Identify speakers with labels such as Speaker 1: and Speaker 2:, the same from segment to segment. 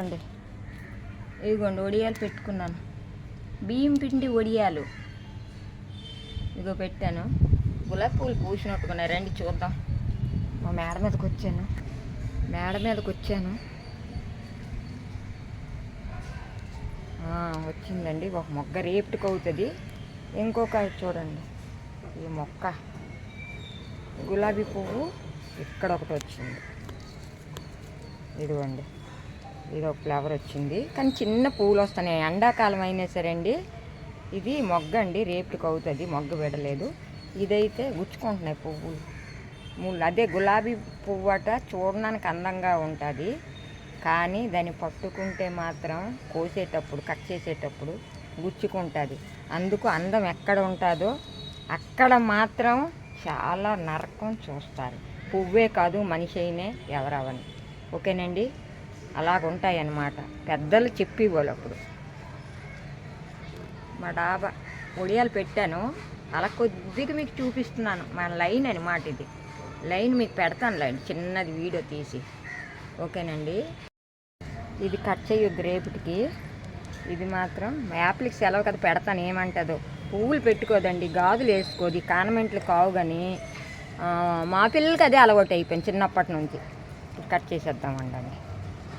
Speaker 1: అండి ఇదిగోండి ఒడియాలు పెట్టుకున్నాను. బియ్యం పిండి వడియాలు ఇదిగో పెట్టాను. గులాబీ పూలు పూసినట్టుకున్నాయి రండి చూద్దాం. మా మేడ మీదకి వచ్చాను. మేడ మీదకి వచ్చాను. వచ్చిందండి. ఒక మొగ్గ రేపుటికి అవుతుంది ఇంకొక చూడండి. ఈ మొక్క. గులాబీ పువ్వు ఇక్కడ ఒకటి వచ్చింది. ఇదిగోండి. ఇది ఒక ఫ్లవర్ వచ్చింది. కానీ చిన్న పువ్వులు వస్తున్నాయి. ఎండాకాలం అయినా సరే అండి ఇది మొగ్గ అండి. రేపుకి అవుతుంది. మొగ్గ విడలేదు. ఇదైతే గుచ్చుకుంటున్నాయి పువ్వులు. ముళ్ళు అదే గులాబీ పువ్వు అట చూడడానికి అందంగా ఉంటుంది. కానీ దాన్ని పట్టుకుంటే మాత్రం కోసేటప్పుడు కట్ చేసేటప్పుడు గుచ్చుకుంటుంది. అందుకు అందం ఎక్కడ ఉంటుందో అక్కడ మాత్రం చాలా నరకం చూస్తారు. పువ్వే కాదు మనిషి అయినే ఎవరవని ఓకేనండి? అలాగుంటాయన్నమాట. పెద్దలు చెప్పేవాళ్ళు అప్పుడు. మా డాబా ఒడియాలు పెట్టాను. అలా కొద్దిగా మీకు చూపిస్తున్నాను. మన లైన్ అనమాట ఇది. లైన్ మీకు పెడతాను లైన్. చిన్నది వీడియో తీసి. ఓకేనండి? ఇది కట్ చేయొద్దు రేపటికి. ఇది మాత్రం యాప్లికి సెలవు కదా పెడతాను. ఏమంటుందో. పువ్వులు పెట్టుకోదండి. గాజులు వేసుకోదు. ఈ కాన్వెంట్లు కావు కానీ మా పిల్లలకి అదే అలవాటు అయిపోయింది చిన్నప్పటి నుంచి. కట్ చేసేద్దామండి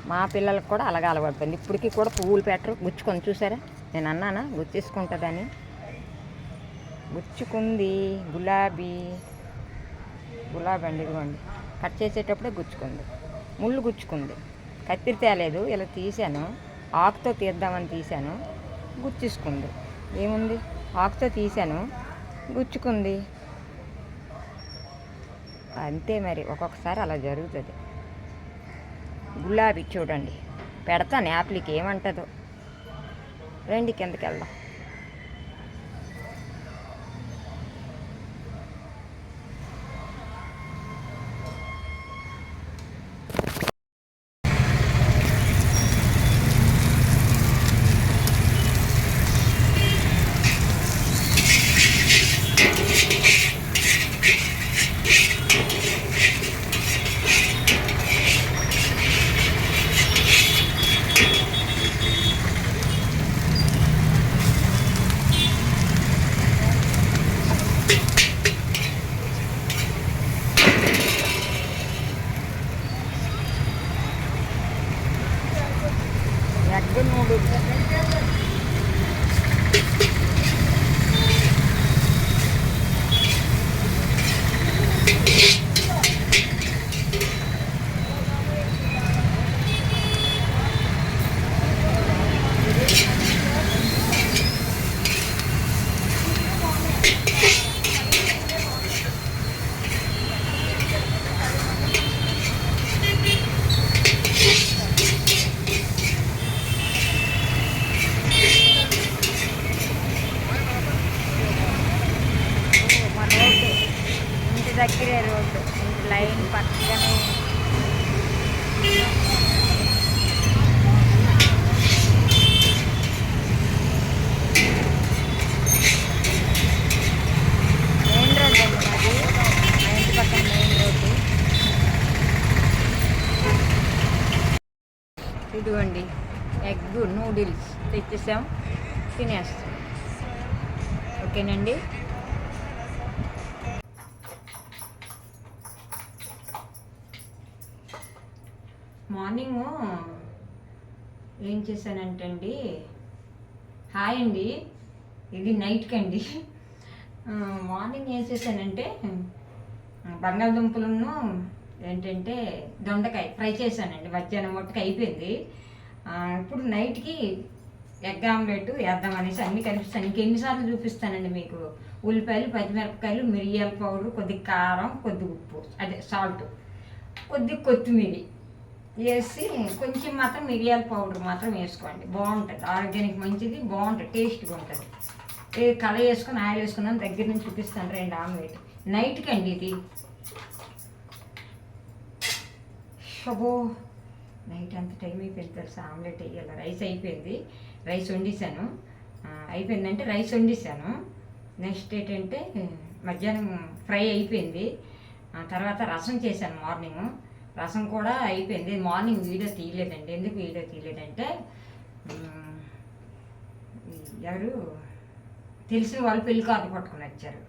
Speaker 1: మా పిల్లలకు కూడా అలాగే అలవాటుపోయింది. ఇప్పటికీ కూడా పువ్వులు పెట్టరు. గుచ్చుకొని చూసారా? నేను అన్నానా? గుచ్చేసుకుంటుందని. గుచ్చుకుంది. గులాబీ. గులాబీ అండి ఇదిగోండి. కట్ చేసేటప్పుడే గుచ్చుకుంది. ముళ్ళు గుచ్చుకుంది. కత్తిరి తేలేదు. ఇలా తీశాను. ఆకుతో తీద్దామని తీశాను. గుచ్చేసుకుంది. ఏముంది? ఆకుతో తీశాను. గుచ్చుకుంది. అంతే మరి. ఒక్కొక్కసారి అలా జరుగుతుంది. గులాబీ చూడండి. పెడతాను యాప్లకి ఏమంటుందో. రండి కిందకి వెళ్దాం ఎగ్ నూడిల్స్ మా రోడ్డు ఇంటి దగ్గరే రోడ్డు ఇంటి లైన్ పక్కనే మెయిన్ రోడ్ అండి మాది మా ఇంటి పక్కన మెయిన్ రోడ్డు అండి ఎగ్ నూడిల్స్ తెచ్చేసాం. తినేస్తాం. ఓకేనండి? మార్నింగ్ ఏం చేశానంటే అండి హాయ్ అండి. ఇది నైట్కి అండి మార్నింగ్ ఏం చేశానంటే బంగాళదుంపలను ఏంటంటే దొండకాయ ఫ్రై చేశానండి. మధ్యాహ్నం మొట్టకి అయిపోయింది. ఇప్పుడు నైట్కి ఎగ్ ఆమ్లెట్ వేద్దాం అనేసి అన్నీ కనిపిస్తాను ఇంకెన్నిసార్లు చూపిస్తానండి మీకు? ఉల్లిపాయలు పచ్చిమిరపకాయలు మిరియాల పౌడర్ కొద్ది కారం కొద్ది ఉప్పు అదే సాల్ట్ కొద్దిగా కొత్తిమీర వేసి కొంచెం మాత్రం మిరియాల పౌడర్ మాత్రం వేసుకోండి. బాగుంటుంది. ఆరోగ్యానికి మంచిది బాగుంటుంది టేస్ట్గా ఉంటుంది. ఏ కల వేసుకొని ఆయిల్ వేసుకున్నాను దగ్గర నుంచి చూపిస్తాను రెండు ఆమ్లెట్ నైట్కి అండి ఇది. శుభో నైట్ అంత టైం అయిపోయింది తెలుసా? ఆమ్లెట్ వేయాలి. రైస్ అయిపోయింది. రైస్ వండేసాను అయిపోయిందంటే రైస్ వండేసాను నెక్స్ట్ ఏంటంటే మధ్యాహ్నం ఫ్రై అయిపోయింది. తర్వాత రసం చేశాను మార్నింగ్. రసం కూడా అయిపోయింది. మార్నింగ్ వీడియో తీయలేదండి. ఎందుకు వీడియో తీయలేదంటే ఎవరు? తెలిసిన వాళ్ళు పెళ్ళి కార్డు పట్టుకుని వచ్చారు.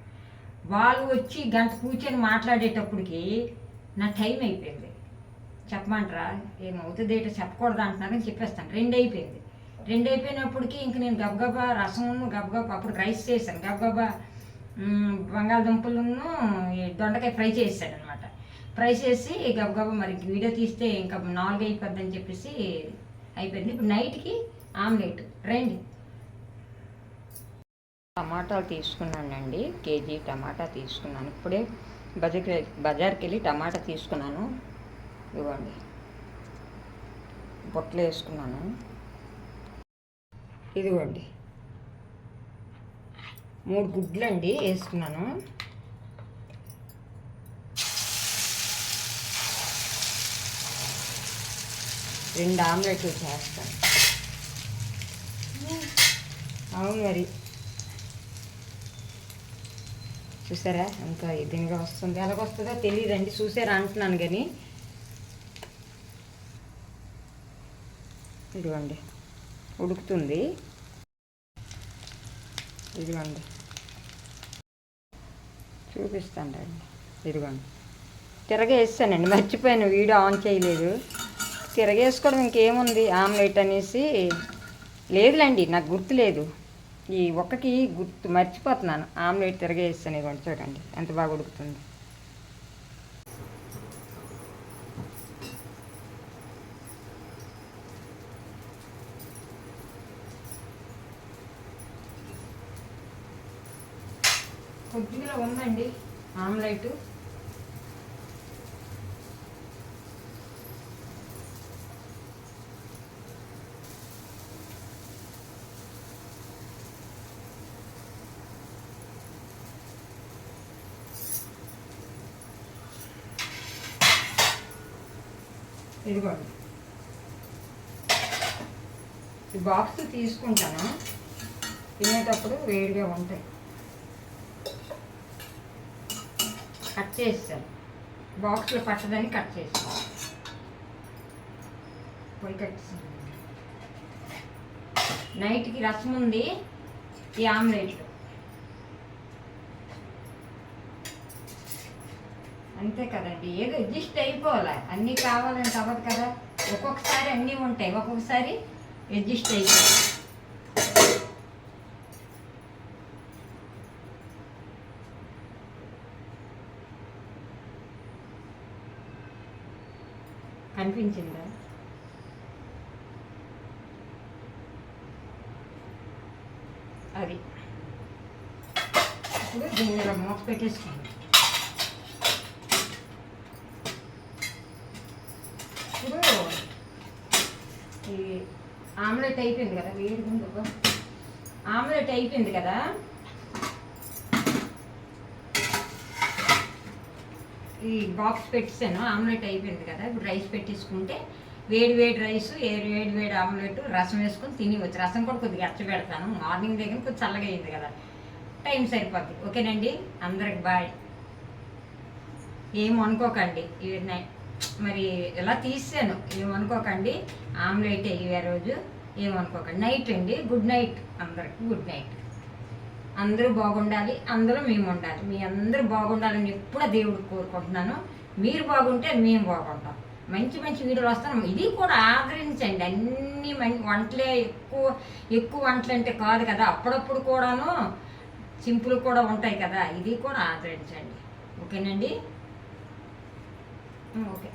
Speaker 1: వాళ్ళు వచ్చి గంట కూర్చొని మాట్లాడేటప్పటికి నా టైం అయిపోయింది. చెప్పమంటారా? ఏమవుతుంది ఏంటో చెప్పకూడదు అంటున్నారని చెప్పేస్తాను. రెండు అయిపోయింది. రెండు అయిపోయినప్పటికీ ఇంక నేను గబగబా రసమును గబగబా అప్పుడు రైస్ చేశాను. గబగబా బంగాళదుంపలను దొండకాయ ఫ్రై చేశాను అనమాట ఫ్రై చేసి గబగబా మరి వీడియో తీస్తే ఇంకా నాలుగు అయిపోద్దని చెప్పేసి అయిపోయింది. ఇప్పుడు నైట్కి ఆమ్లెట్. రండి. టమాటాలు తీసుకున్నానండి. కేజీ టమాటా తీసుకున్నాను. ఇప్పుడే బజార్కి బజార్కి వెళ్ళి టమాటా తీసుకున్నాను. ఇవ్వండి. బొట్లు వేసుకున్నాను. ఇదిగోండి. మూడు గుడ్లు అండి వేసుకున్నాను. రెండు ఆమ్లెట్లు చేస్తాను అవును మరి. చూసారా? ఎంత ఇదిగా వస్తుంది? ఎలాగొస్తుందో తెలియదండి చూసారా అంటున్నాను కానీ. ఇదిగోండి. ఉడుకుతుంది. ఇదిగోండి. చూపిస్తాను అండి. ఇదిగోండి. తిరగేస్తానండి మర్చిపోయాను. వీడియో ఆన్ చేయలేదు. తిరగేసుకోవడం ఇంకేముంది? ఆమ్లెట్ అనేసి. లేదులేండి నాకు గుర్తు లేదు. ఈ ఒక్కకి గుర్తు మర్చిపోతున్నాను. ఆమ్లెట్ తిరగేస్తాను ఇదిగోండి చూడండి. ఎంత బాగా ఉడుకుతుంది. కొద్దిగా ఆమ్లెట్. ఇదిగోండి. ఈ బాక్స్ తీసుకుంటాను. తినేటప్పుడు వేడిగా ఉంటాయి. కట్ చేస్తాను బాక్స్లో పచ్చదని కట్ చేస్తాను పొయ్యి కట్టేసాను నైట్కి రసం ఉంది ఈ ఆమ్లెట్లు. అంతే కదండి ఏదో అడ్జస్ట్ అయిపోవాలి. అన్నీ కావాలంటే అవ్వదు కదా. ఒక్కొక్కసారి అన్నీ ఉంటాయి. ఒక్కొక్కసారి అడ్జస్ట్ అయిపోవాలి. అనిపించిందా అది. ఇప్పుడు దీన్ని ఇలా మూత పెట్టేసుకోండి. ఇప్పుడు ఈ ఆమ్లెట్ అయిపోయింది కదా వేడి ఆమ్లెట్ అయిపోయింది కదా? ఈ బాక్స్ పెట్టేసాను ఆమ్లెట్ అయిపోయింది కదా. ఇప్పుడు రైస్ పెట్టేసుకుంటే వేడి వేడి రైస్ ఏడు వేడి వేడి ఆమ్లెట్ రసం వేసుకొని తినివచ్చు రసం కూడా కొద్దిగా ఎచ్చ పెడతాను మార్నింగ్ దగ్గర కొద్దిగా చల్లగా అయింది కదా. టైం సరిపోద్ది. ఓకేనండి? అందరికి బాయ్. ఏం అనుకోకండి. ఇవి మరి ఇలా తీసాను. ఏమనుకోకండి ఆమ్లెట్ అయ్యే రోజు ఏమనుకోకండి నైట్ అండి. Good night. అందరికి గుడ్ నైట్. అందరూ బాగుండాలి అందరూ మేము ఉండాలి మీ అందరూ బాగుండాలని ఎప్పుడూ దేవుడు కోరుకుంటున్నాను. మీరు బాగుంటే మేము బాగుంటాం. మంచి మంచి వీడియోలు వస్తాను. ఇది కూడా ఆదరించండి. అన్ని మంచి వంటలే ఎక్కువ ఎక్కువ వంటలు అంటే కాదు కదా. అప్పుడప్పుడు కూడాను సింపుల్ కూడా ఉంటాయి కదా. ఇది కూడా ఆదరించండి. ఓకేనండి? ఓకే.